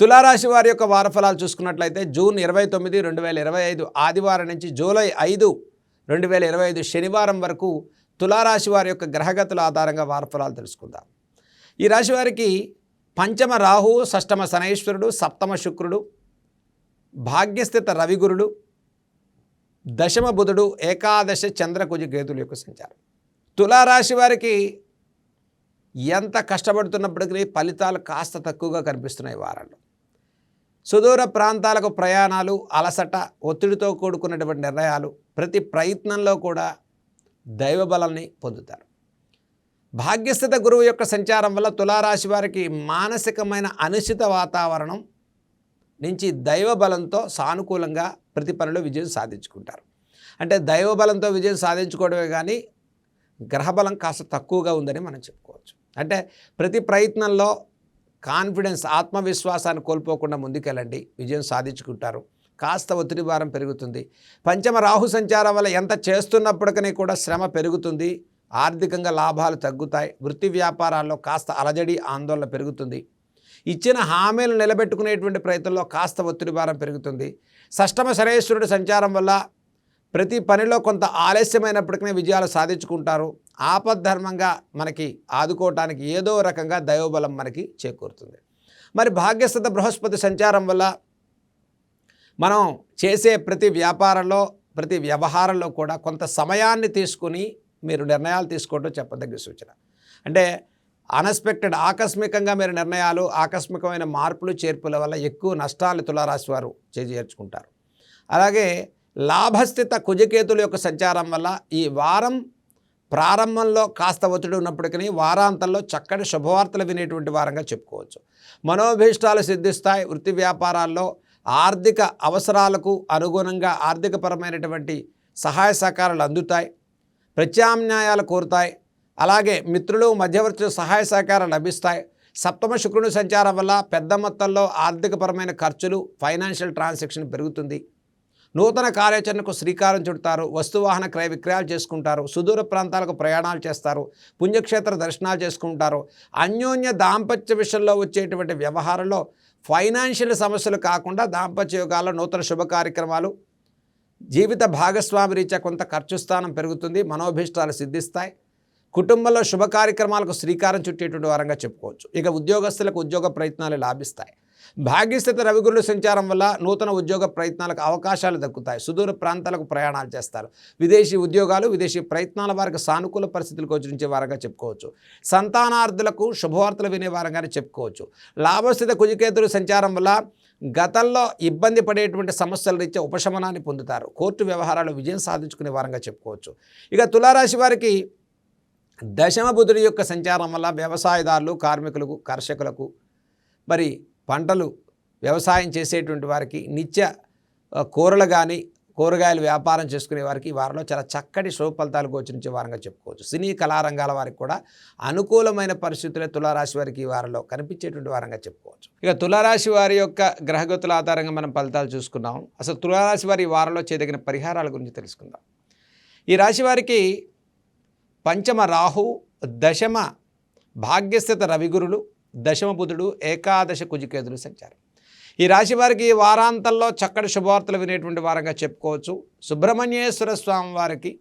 తులారాశి వారి యొక్క వారఫలాలు చూసుకున్నట్లయితే జూన్ ఇరవై తొమ్మిది రెండు వేల ఇరవై ఐదు ఆదివారం నుంచి జూలై ఐదు రెండు వేల ఇరవై ఐదు శనివారం వరకు తులారాశి వారి యొక్క గ్రహగతుల ఆధారంగా వారఫలాలు తెలుసుకుందాం. ఈ రాశి వారికి పంచమ రాహు షష్టమ శనైశ్వరుడు సప్తమ శుక్రుడు భాగ్యస్థిత రవిగురుడు దశమ బుధుడు ఏకాదశ చంద్రకుజ గేతుల యొక్క సంచారం. తులారాశి వారికి ఎంత కష్టపడుతున్నప్పటికీ ఫలితాలు కాస్త తక్కువగా కనిపిస్తున్నాయి వారంలో సుదూర ప్రాంతాలకు ప్రయాణాలు అలసట ఒత్తిడితో కూడుకున్నటువంటి నిర్ణయాలు ప్రతి ప్రయత్నంలో కూడా దైవబలాన్ని పొందుతారు. భాగ్యస్థిత గురువు యొక్క సంచారం వల్ల తులారాశి వారికి మానసికమైన అనిశ్చిత వాతావరణం నుంచి దైవబలంతో సానుకూలంగా ప్రతి పనిలో విజయం సాధించుకుంటారు. అంటే దైవబలంతో విజయం సాధించుకోవడమే కానీ గ్రహబలం కాస్త తక్కువగా ఉందని మనం చెప్పుకోవచ్చు. అంటే ప్రతి ప్రయత్నంలో కాన్ఫిడెన్స్ ఆత్మవిశ్వాసాన్ని కోల్పోకుండా ముందుకెళ్ళండి. విజయం సాధించుకుంటారు. కాస్త ఒత్తిడి భారం పెరుగుతుంది. పంచమ రాహు సంచారం వల్ల ఎంత చేస్తున్నప్పటికీ కూడా శ్రమ పెరుగుతుంది. ఆర్థికంగా లాభాలు తగ్గుతాయి. వృత్తి వ్యాపారాల్లో కాస్త అలజడి ఆందోళన పెరుగుతుంది. ఇచ్చిన హామీలు నిలబెట్టుకునేటువంటి ప్రయత్నంలో కాస్త ఒత్తిడి భారం పెరుగుతుంది. షష్టమ శరేశ్వరుడి సంచారం వల్ల ప్రతి పనిలో కొంత ఆలస్యమైనప్పటికీ విజయాలు సాధించుకుంటారు. ఆపద్ధర్మంగా మనకి ఆదుకోవటానికి ఏదో రకంగా దైవబలం మనకి చేకూరుతుంది. మరి భాగ్యస్థత బృహస్పతి సంచారం వల్ల మనం చేసే ప్రతి వ్యాపారంలో ప్రతి వ్యవహారంలో కూడా కొంత సమయాన్ని తీసుకుని మీరు నిర్ణయాలు తీసుకోవడం చెప్పదగ్గ సూచన. అంటే అన్ఎక్స్పెక్టెడ్ ఆకస్మికంగా మీరు నిర్ణయాలు ఆకస్మికమైన మార్పులు చేర్పుల వల్ల ఎక్కువ నష్టాలు తులారాశి వారు చేజేర్చుకుంటారు. అలాగే లాభస్థిత కుజకేతుల యొక్క సంచారం వల్ల ఈ వారం ప్రారంభంలో కాస్త ఒత్తిడి ఉన్నప్పటికీ వారాంతంలో చక్కటి శుభవార్తలు వినేటువంటి వారంగా చెప్పుకోవచ్చు. మనోభీష్టాలు సిద్ధిస్తాయి. వృత్తి వ్యాపారాల్లో ఆర్థిక అవసరాలకు అనుగుణంగా ఆర్థికపరమైనటువంటి సహాయ సహకారాలు అందుతాయి. ప్రత్యామ్నాయాలు కోరుతాయి. అలాగే మిత్రులు మధ్యవర్తులు సహాయ సహకారాలు లభిస్తాయి. సప్తమ శుక్రుని సంచారం వల్ల పెద్ద మొత్తంలో ఆర్థికపరమైన ఖర్చులు ఫైనాన్షియల్ ట్రాన్సాక్షన్ పెరుగుతుంది. నూతన కార్యాచరణకు శ్రీకారం చుడతారు వస్తువాహన క్రయ విక్రయాలు చేసుకుంటారు సుదూర ప్రాంతాలకు ప్రయాణాలు చేస్తారు పుణ్యక్షేత్ర దర్శనాలు చేసుకుంటారు. అన్యోన్య దాంపత్య విషయంలో వచ్చేటువంటి వ్యవహారంలో ఫైనాన్షియల్ సమస్యలు కాకుండా దాంపత్య యుగాల్లో నూతన శుభ కార్యక్రమాలు జీవిత భాగస్వామి రీత్యా కొంత ఖర్చు స్థానం పెరుగుతుంది మనోభీష్టాలు సిద్ధిస్తాయి. కుటుంబంలో శుభ కార్యక్రమాలకు శ్రీకారం చుట్టేటువంటి వారంగా చెప్పుకోవచ్చు. ఇక ఉద్యోగస్తులకు ఉద్యోగ ప్రయత్నాలు లాభిస్తాయి. భాగ్యస్థిత రవిగురుల సంచారం వల్ల నూతన ఉద్యోగ ప్రయత్నాలకు అవకాశాలు దక్కుతాయి. సుదూర ప్రాంతాలకు ప్రయాణాలు చేస్తారు. విదేశీ ఉద్యోగాలు విదేశీ ప్రయత్నాల వారికి సానుకూల పరిస్థితులు గోచరించే వారంగా చెప్పుకోవచ్చు. సంతానార్థులకు శుభవార్తలు వినే వారంగానే చెప్పుకోవచ్చు. లాభస్థిత కుజికేతుల సంచారం వల్ల గతంలో ఇబ్బంది పడేటువంటి సమస్యల రీత్యా ఉపశమనాన్ని పొందుతారు. కోర్టు వ్యవహారాలు విజయం సాధించుకునే వారంగా చెప్పుకోవచ్చు. ఇక తులారాశి వారికి దశమ బుధుడి యొక్క సంచారం వల్ల వ్యవసాయదారులు కార్మికులకు కర్షకులకు మరి పంటలు వ్యవసాయం చేసేటువంటి వారికి నిత్య కూరలు కానీ కూరగాయలు వ్యాపారం చేసుకునే వారికి ఈ వారంలో చాలా చక్కటి శుభ ఫలితాలు గోచరించే వారంగా చెప్పుకోవచ్చు. సినీ కళారంగాల వారికి కూడా అనుకూలమైన పరిస్థితులే తులారాశి వారికి ఈ వారంలో కనిపించేటువంటి వారంగా చెప్పుకోవచ్చు. ఇక తులారాశి వారి యొక్క గ్రహగతుల ఆధారంగా మనం ఫలితాలు చూసుకున్నాం అసలు తులారాశి వారి ఈ వారంలో చేయదగిన పరిహారాల గురించి తెలుసుకుందాం. ఈ రాశి వారికి పంచమ రాహు దశమ భాగ్యస్థిత రవిగురులు దశమబుధుడు ఏకాదశ కుజికేతులు సంచారం. ఈ రాశి వారికి ఈ వారాంతంలో చక్కటి శుభవార్తలు వినేటువంటి వారంగా చెప్పుకోవచ్చు. సుబ్రహ్మణ్యేశ్వర స్వామి వారికి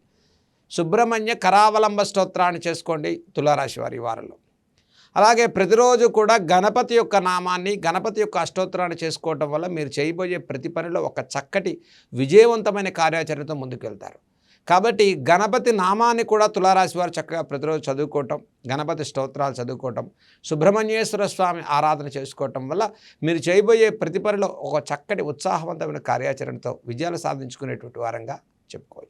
సుబ్రహ్మణ్య కరావలంబ స్తోత్రాన్ని చేసుకోండి తులారాశి వారి వారంలో. అలాగే ప్రతిరోజు కూడా గణపతి యొక్క నామాన్ని గణపతి యొక్క అష్టోత్తరాన్ని చేసుకోవటం వల్ల మీరు చేయబోయే ప్రతి పనిలో ఒక చక్కటి విజయవంతమైన కార్యాచరణతో ముందుకెళ్తారు. కాబట్టి గణపతి నామాన్ని కూడా తులారాశి వారు చక్కగా ప్రతిరోజు చదువుకోవటం గణపతి స్తోత్రాలు చదువుకోవటం సుబ్రహ్మణ్యేశ్వర స్వామి ఆరాధన చేసుకోవటం వల్ల మీరు చేయబోయే ప్రతిపనిలో ఒక చక్కటి ఉత్సాహవంతమైన కార్యాచరణతో విజయాలు సాధించుకునేటువంటి వారంగా చెప్పుకోవచ్చు.